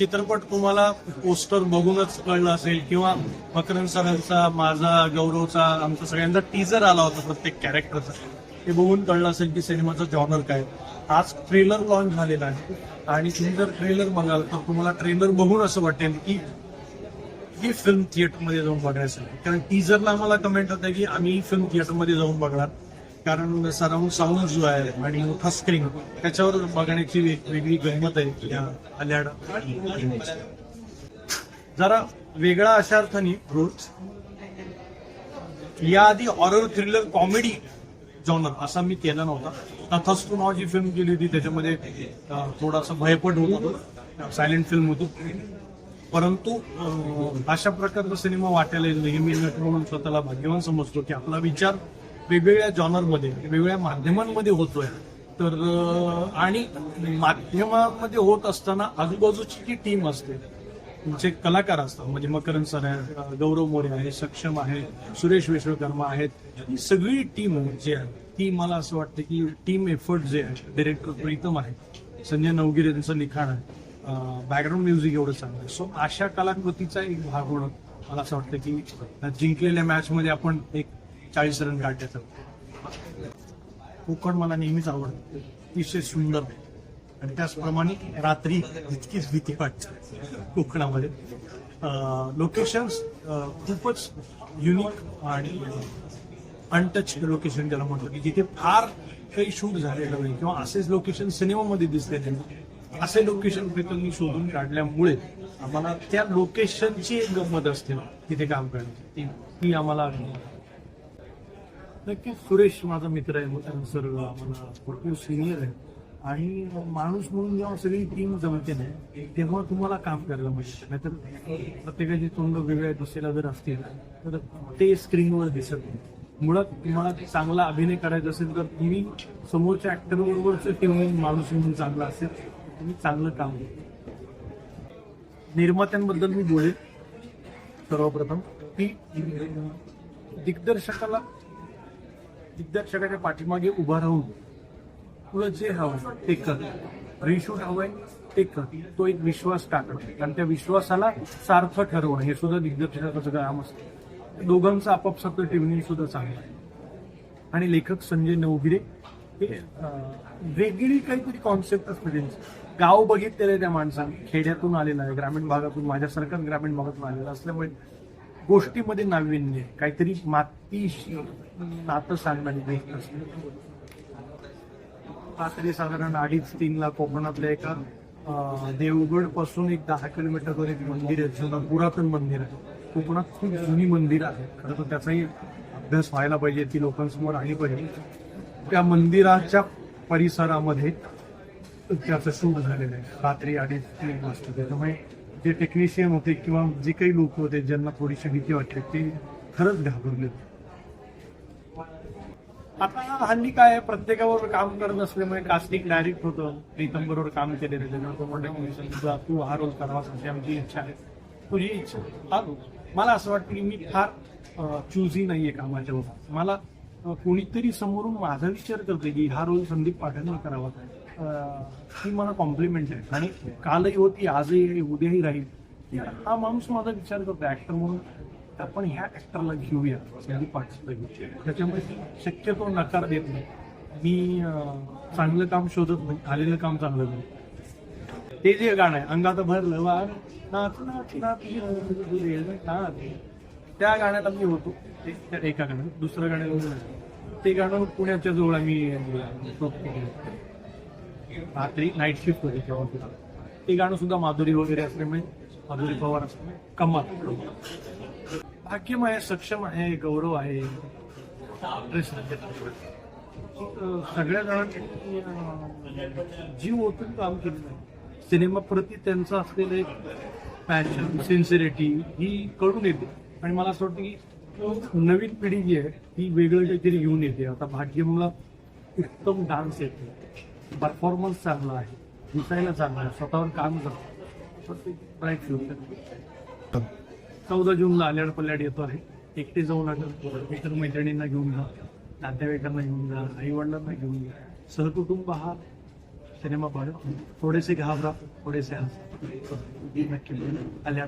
चित्रपट तुम्हाला पोस्टर बघूनच कळलं असेल किंवा मकरन सरांचा माझा गौरवचा आमचा सगळ्यांचा टीजर आला होता प्रत्येक कॅरेक्टरचा ते बघून कळलं असेल की सिनेमाचा जॉनर काय. आज ट्रेलर लॉन्च झालेला आहे. आणि तुम्ही जर ट्रेलर बघाल तर तुम्हाला ट्रेलर बघून असं वाटेल की ही फिल्म थिएटरमध्ये जाऊन बघायचं आहे. कारण टीजरला आम्हाला कमेंट होतं की आम्ही फिल्म थिएटरमध्ये जाऊन बघणार. कारण सराउंड साऊंड जो आहे आणि मोठा स्क्रीन त्याच्यावर बघण्याची वेगळी गंमत आहे या अल्याड जरा वेगळा अशा अर्थाने रोज याआधी हॉरर थ्रिलर कॉमेडी जॉनर असा मी केला नव्हता. तथास्तू जी फिल्म केली होती त्याच्यामध्ये थोडासा भयपट होत होतो. सायलेंट फिल्म होती. परंतु अशा प्रकारचा सिनेमा वाटायला येईल हे मी नट म्हणून स्वतःला भाग्यवान समजतो की आपला विचार वेगवेगळ्या जॉनरमध्ये वेगवेगळ्या माध्यमांमध्ये होतोय. तर आणि माध्यमामध्ये होत असताना आजूबाजूची जी टीम असते जे कलाकार असतात म्हणजे मकरंद सर आहे गौरव मोरे आहे सक्षम आहे सुरेश विश्वकर्मा आहेत ही सगळी टीम जी आहे ती मला असं वाटतं की टीम एफर्ट जे आहे डिरेक्टर प्रीतम आहे संजय नवगिरे त्यांचं लिखाण आहे बॅकग्राऊंड म्युझिक एवढं चांगलं आहे. सो अशा कलाकृतीचा एक भाग होणं मला असं वाटतं की जिंकलेल्या मॅचमध्ये आपण एक चाळीस रन काढण्याचं कोकण मला नेहमीच आवडतं. अतिशय सुंदर आणि त्याचप्रमाणे रात्री इतकीच भीती वाटते कोकणामध्ये. लोकेशन्स खूपच युनिक आणि अनटच लोकेशन ज्याला म्हटलं की जिथे फार काही शूट झालेलं नाही किंवा असेच लोकेशन सिनेमामध्ये दिसले नाही. असे लोकेशन प्रीतमनी शोधून काढल्यामुळे आम्हाला त्या लोकेशनची एक गंमत असते. तिथे काम करण्याची. ती आम्हाला नक्कीच सुरेश माझा मित्र आहे मोठा सर आम्हाला भरपूर सिनियर आहे. आणि माणूस म्हणून जेव्हा सगळी टीम जमते ना तेव्हा तुम्हाला काम करायला मिळतं नाहीतर प्रत्येकाची तोंड वेगळ्या दिशेला जर असतील तर ते स्क्रीनवर दिसत नाही. मुळात तुम्हाला चांगला अभिनय करायचा असेल तर तुम्ही समोरच्या ऍक्टर बरोबरच टीम माणूस म्हणून चांगला असेल तुम्ही चांगलं काम निर्मात्यांबद्दल मी बोलेन. सर्वप्रथम की दिग्दर्शकाला दिग्दर्शकाच्या पाठीमागे उभा राहून तुला जे हवं ते कर. रिशूट हवंय ते कर. तो एक विश्वास टाकणं आणि त्या विश्वासाला सार्थ ठरवणं हे सुद्धा दिग्दर्शकाचं काम असतं. दोघांचं आपापसात ट्युनिंग सुद्धा चांगलं आहे. आणि लेखक संजय नवगिरे हे वेगळी काहीतरी कॉन्सेप्ट असते त्यांची. गाव बघितलेलं आहे त्या माणसाने. खेड्यातून आलेलं आहे. ग्रामीण भागातून माझ्यासारखाच ग्रामीण भागातून आलेला असल्यामुळे गोष्टीमध्ये नाविन्य आहे. काहीतरी मातीशी नातं सांगणारी गोष्ट असते. रात्री साधारण अडीच तीनला कोकणातल्या एका देवगडपासून एक दहा किलोमीटरवर एक मंदिर आहे जुनं पुरातन मंदिर आहे. कोकणात खूप जुनी मंदिर आहे खरं तर त्याचाही अभ्यास व्हायला पाहिजे ती लोकांसमोर आली पाहिजे. त्या मंदिराच्या परिसरामध्ये त्याचं शूट झालेलं आहे. रात्री अडीच तीन वाजता. त्याच्यामुळे जे टेक्निशियन होते किंवा जे काही लोक होते ज्यांना थोडीशी भीती वाटते ते खरंच घाबरले. आता हल्ली काय आहे, प्रत्येकाबरोबर काम करत असल्यामुळे कास्टिंग डायरेक्ट होतं. प्रीतम बरोबर काम केलेलं तू हा रोल करावा अशी आमची इच्छा आहे. तुझी इच्छा हा मला असं वाटतं की मी फार चुजी नाहीये कामाच्या बाबतीत. मला कोणीतरी समोरून माझा विचार करते की हा रोल संदीप पाटील करावा. ही मला कॉम्प्लिमेंट आहे. आणि कालही होती आजही आहे, उद्याही राहील. हा माणूस माझा विचार करतो ऍक्टर म्हणून. आपण ह्या ऍक्टरला घेऊया त्याच्यामुळे शक्यतो नकार देत नाही. मी चांगलं काम शोधत नाही आलेलं काम चांगलं नाही. ते जे गाणं आहे अंगात भरलं वार नाच नाच नाच. त्या गाण्यात आम्ही होतो. एका गाण्यात. दुसरं गाणं. ते गाणं पुण्याच्या जवळ आम्ही रात्री नाईट शिफ्ट होती तेव्हा ते गाणं सुद्धा माधुरी वगैरे असल्यामुळे माधुरी पवार असल्यामुळे कमाल. भाग्यम आहे सक्षम आहे गौरव आहे. सगळ्या जणांनी जीव ओतून काम केलेलं आहे. सिनेमाप्रती त्यांचं असलेलं एक पॅशन सिन्सिरिटी ही कळून येते. आणि मला असं वाटतं की नवीन पिढी जी आहे ती वेगळं काहीतरी घेऊन येते. आता भाग्यमला उत्तम डान्स येतो परफॉर्मन्स चांगला आहे. दिसायला चांगला आहे. स्वतःवर काम करतो. फ्युचर चौदा जूनला आल्याड पल्याड येतो आहे. एकटे जाऊ नका मित्र मैत्रिणींना घेऊन जा. नातेवाईकांना घेऊन जा. आई वडिलांना घेऊन जा. सहकुटुंब हा सिनेमा पाहू थोडेसे घाबरा. थोडेसे हसा. नक्की. आल्या